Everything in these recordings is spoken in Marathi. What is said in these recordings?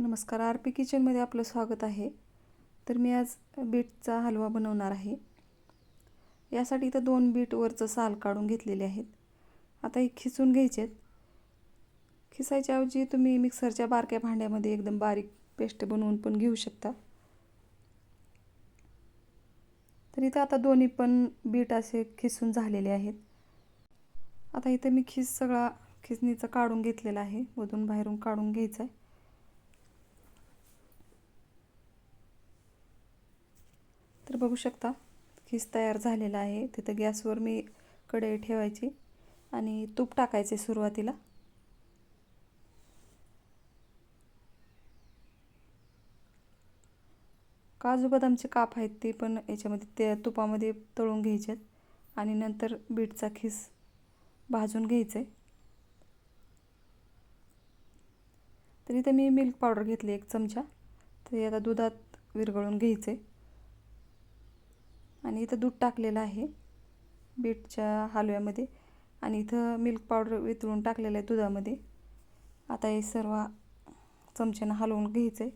नमस्कार आर पी किचनमध्ये आपलं स्वागत आहे. तर मी आज बीटचा हलवा बनवणार आहे. यासाठी इथं दोन बीटवरचं साल काढून घेतलेले आहेत. आता हे खिसून घ्यायचे आहेत. खिसायच्या ऐवजी तुम्ही मिक्सरच्या बारक्या भांड्यामध्ये एकदम बारीक पेस्ट बनवून पण घेऊ शकता. तर इथं आता दोन्ही पण बीट असे खिसून झालेले आहेत. आता इथं मी खिस सगळा खिसणीचा काढून घेतलेला आहे. मधून बाहेरून काढून घ्यायचा आहे. तर बघू शकता. खीस तयार झालेला आहे. तिथं गॅसवर मी कढई ठेवायची आणि तूप टाकायचे सुरुवातीला. काजू बदामचे काप आहेत ते पण याच्यामध्ये ते तुपामध्ये तळून घ्यायचे आणि नंतर बीटचा खीस भाजून घ्यायचं. आहे तर इथं मी मिल्क पावडर घेतली एक चमचा. ते आता दुधात विरघळून घ्यायचे. आणि इथं दूध टाकलेलं आहे बीटच्या हलव्यामध्ये. आणि इथं मिल्क पावडर वितळून टाकलेलं आहे दुधामध्ये. आता हे सर्व चमच्यानं हलवून घ्यायचं आहे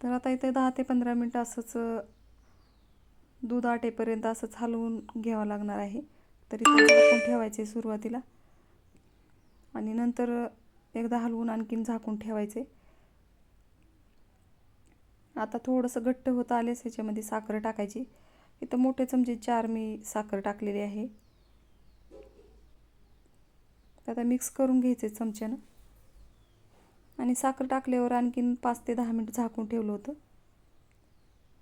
तर आता इथे दहा ते पंधरा मिनटं असंच दूध आटेपर्यंत असंच हलवून घ्यावं लागणार आहे. तरी झाकून ठेवायचे सुरुवातीला. आणि नंतर एकदा हलवून आणखीन झाकून ठेवायचे आता थोडंसं घट्ट होत आलेच ह्याच्यामध्ये साखर टाकायची. इथं मोठे चमचे चार मी साखर टाकलेली आहे. आता मिक्स करून घ्यायचे चमच्यानं. आणि साखर टाकल्यावर आणखीन पाच ते दहा मिनटं झाकून ठेवलं होतं.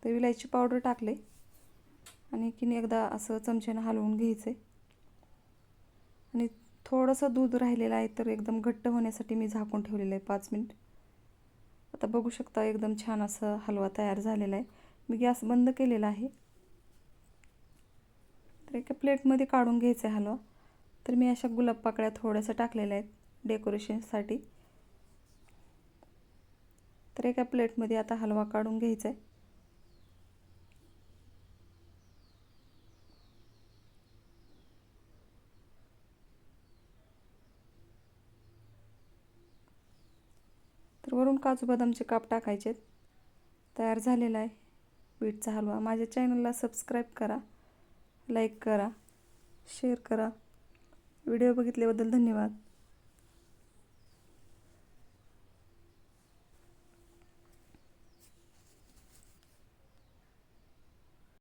तर विलायची पावडर टाकले आणि की एकदा असं चमच्यानं हलवून घ्यायचं आहे आणि थोडंसं दूध राहिलेलं आहे तर एकदम घट्ट होण्यासाठी मी झाकून ठेवलेलं आहे पाच मिनिट. आता बघू शकता एकदम छान असं हलवा तयार झालेला आहे. मी गॅस बंद केलेला आहे. तर एका प्लेटमध्ये काढून घ्यायचं आहे हलवा. तर मी अशा गुलाब पाकळ्या थोड्याशा टाकलेल्या आहेत डेकोरेशनसाठी. तर एका प्लेटमध्ये आता हलवा काढून घ्यायचा आहे वरून काजू बदामचे काप टाकायचे तयार झालेला आहे. बीटचा हलवा. माझ्या चॅनलला सबस्क्राईब करा लाईक करा शेअर करा. व्हिडिओ बघितल्याबद्दल धन्यवाद.